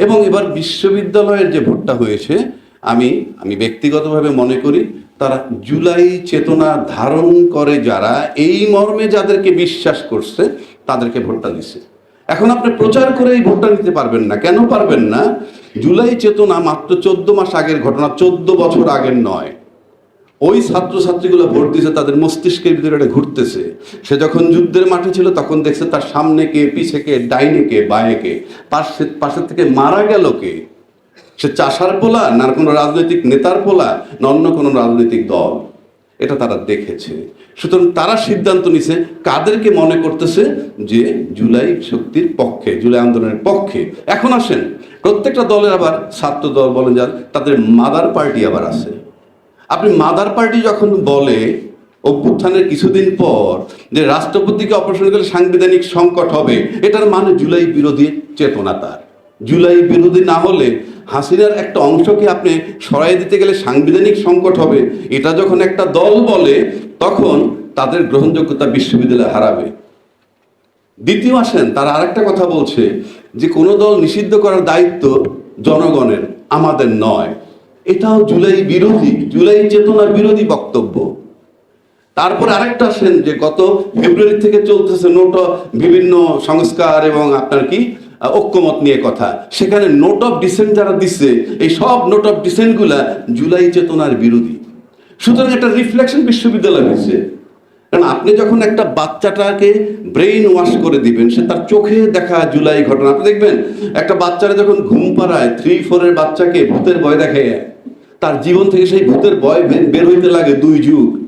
এবং এবার বিশ্ববিদ্যালয়ের যে ভোটটা হয়েছে, আমি আমি ব্যক্তিগতভাবে মনে করি তারা জুলাই চেতনা ধারণ করে যারা, এই মর্মে যাদেরকে বিশ্বাস করছে, তাদেরকে ভোটটা দিছে। এখন আপনি প্রচার করে এই ভোটটা নিতে পারবেন না। কেন পারবেন না? জুলাই চেতনা মাত্র চোদ্দ মাস আগের ঘটনা, চোদ্দ বছর আগের নয়। ওই ছাত্রছাত্রীগুলো ভোট দিয়েছে, তাদের মস্তিষ্কের ভিতরে এটা ঘুরতেছে। সে যখন যুদ্ধের মাঠে ছিল, তখন দেখছে তার সামনে কে, পিছে কে, ডাইনে কে, বাঁয়ে কে, পাশে, পাশের থেকে মারা গেল কে? সে চাষার পোলা না কোনো রাজনৈতিক নেতার পোলা না অন্য কোনো রাজনৈতিক দল? এটা তারা দেখেছে। সুতরাং তারা সিদ্ধান্ত নিছে, কাদেরকে মনে করতেছে যে জুলাই শক্তির পক্ষে, জুলাই আন্দোলনের পক্ষে। এখন আসেন, প্রত্যেকটা দলের আবার ছাত্র দল বলেন যার, তাদের মাদার পার্টি আবার আছে। আপনি মাদার পার্টি যখন বলে, অভ্যুত্থানের কিছুদিন পর যে রাষ্ট্রপতিকে অপারেশন করলে সাংবিধানিক সংকট হবে, এটার মানে জুলাই বিরোধী চেতনা তার। জুলাই বিরোধী না হলে হাসিনার একটা অংশকে আপনি সরাই দিতে গেলে সাংবিধানিক সংকট হবে। এটা যখন একটা দল বলে, তখন তাদের গ্রহণযোগ্যতা বিশ্ববিদ্যালয় হারাবে। দ্বিতীয় আসেন, তারা আরেকটা কথা বলছে যে কোনো দল নিষিদ্ধ করার দায়িত্ব জনগণের, আমাদের নয়। এটাও জুলাই বিরোধী, জুলাই চেতনার বিরোধী বক্তব্য। তারপর আরেকটা আসেন যে গত ফেব্রুয়ারি থেকে চলতেছে নোট বিভিন্ন সংস্কার এবং আপনার কি ঐক্যমত নিয়ে কথা। সেখানে নোট অফ ডিসেন্ট যারা দিচ্ছে এই সব নোট অফ ডিসেন্টগুলা জুলাই চেতনার বিরোধী। সুতরাং একটা রিফ্লেকশন বিশ্ববিদ্যালয় হয়েছে। কারণ আপনি যখন একটা বাচ্চাটাকে ব্রেইন ওয়াশ করে দিবেন, সে তার চোখে দেখা জুলাই ঘটনা। আপনি দেখবেন, একটা বাচ্চারা যখন ঘুম পাড়ায় থ্রি ফোরের বাচ্চাকে ভূতের ভয় দেখে তার জীবন থেকে সেই ভূতের ভয় বের হইতে লাগে দুই যুগ।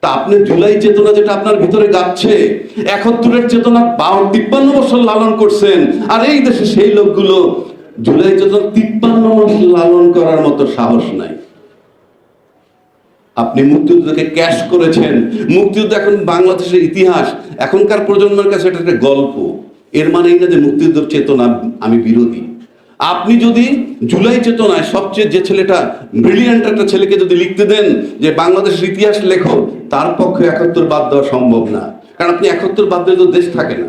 তা আপনি জুলাই চেতনা যেটা আপনার ভিতরে গাচ্ছে একাত্তরের চেতনা বাউ- তিপ্পান্ন বছর লালন করছেন, আর এই দেশে সেই লোকগুলো জুলাই চেতনা তিপ্পান্ন মাস লালন করার মতো সাহস নাই। আপনি মুক্তিযুদ্ধকে ক্যাশ করেছেন। মুক্তিযুদ্ধ এখন বাংলাদেশের ইতিহাস, এখনকার প্রজন্মের কাছে এটা একটা গল্প। এর মানে এই না যে মুক্তিযুদ্ধের চেতনা আমি বিরোধী। আপনি যদি জুলাই চেতনায় সবচেয়ে যে ছেলেটা ব্রিলিয়ান্ট একটা ছেলেকে যদি লিখতে দেন যে বাংলাদেশের ইতিহাস লেখো, তার পক্ষে একাত্তর বাদ দেওয়া সম্ভব না। কারণ আপনি একাত্তর বাদ দিলে তো দেশ থাকে না।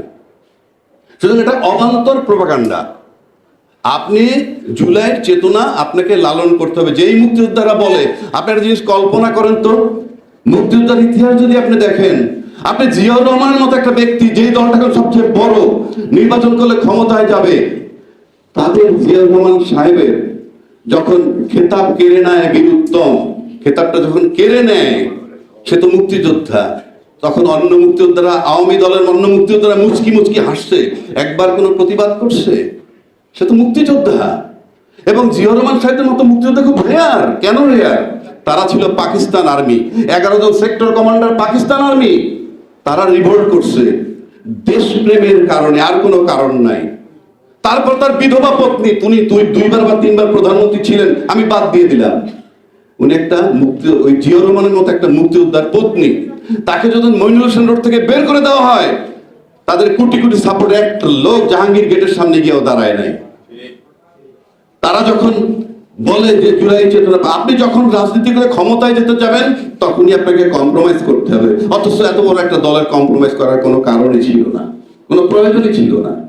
সুতরাং এটা অবান্তর প্রপাগান্ডা আপনি জুলাইয়ের চেতনা আপনাকে লালন করতে হবে। যেই মুক্তিযোদ্ধারা বলে, আপনি একটা জিনিস কল্পনা করেন তো, মুক্তিযোদ্ধার ইতিহাস যদি আপনি দেখেন, আপনি জিয়াউর রহমানের মতো একটা ব্যক্তি, যেই দলটাকে সবচেয়ে বড়, নির্বাচন করলে ক্ষমতায় যাবে তাদের জিয়াউর রহমান সাহেবের যখন খেতাব কেড়ে নেয় বীরুত্তম খেতাবটা যখন কেড়ে নেয়, সে তো মুক্তিযোদ্ধা। তখন অন্য মুক্তিযোদ্ধারা, আওয়ামী দলের অন্য মুক্তিযোদ্ধারা মুচকি মুচকি হাসছে, একবার কোনো প্রতিবাদ করছে। সে তো মুক্তিযোদ্ধা। এবং জিয়া রহমান সাহেবের মতো মুক্তিযোদ্ধা খুব রেয়ার কেন রেয়ার তারা ছিল পাকিস্তান আর্মি। এগারো জন সেক্টর কমান্ডার পাকিস্তান আর্মি। তারা রিভোল্ট করছে। দেশপ্রেমের কারণে, আর কোনো কারণ নাই। তারপর তার বিধবা পত্নী দুই, দুইবার বা তিনবার প্রধানমন্ত্রী ছিলেন, আমি বাদ দিয়ে দিলাম। উনি একটা মুক্তি, ওই জিয়া রহমানের মতো একটা মুক্তিযোদ্ধার পত্নী। তাকে যখন মইনুল হোসেন রোড থেকে বের করে দেওয়া হয়, তাদের কোটি কোটি সাপোর্ট একটা লোক জাহাঙ্গীর গেটের সামনে গিয়েও দাঁড়ায় নাই। তারা যখন বলে যে, জুলাই চেতনা আপনি যখন রাজনীতি করে ক্ষমতায় যেতে যাবেন, তখনই আপনাকে কম্প্রোমাইজ করতে হবে। অথচ এত বড় একটা দলের কম্প্রোমাইজ করার কোনো কারণই ছিল না। কোনো প্রয়োজনই ছিল না।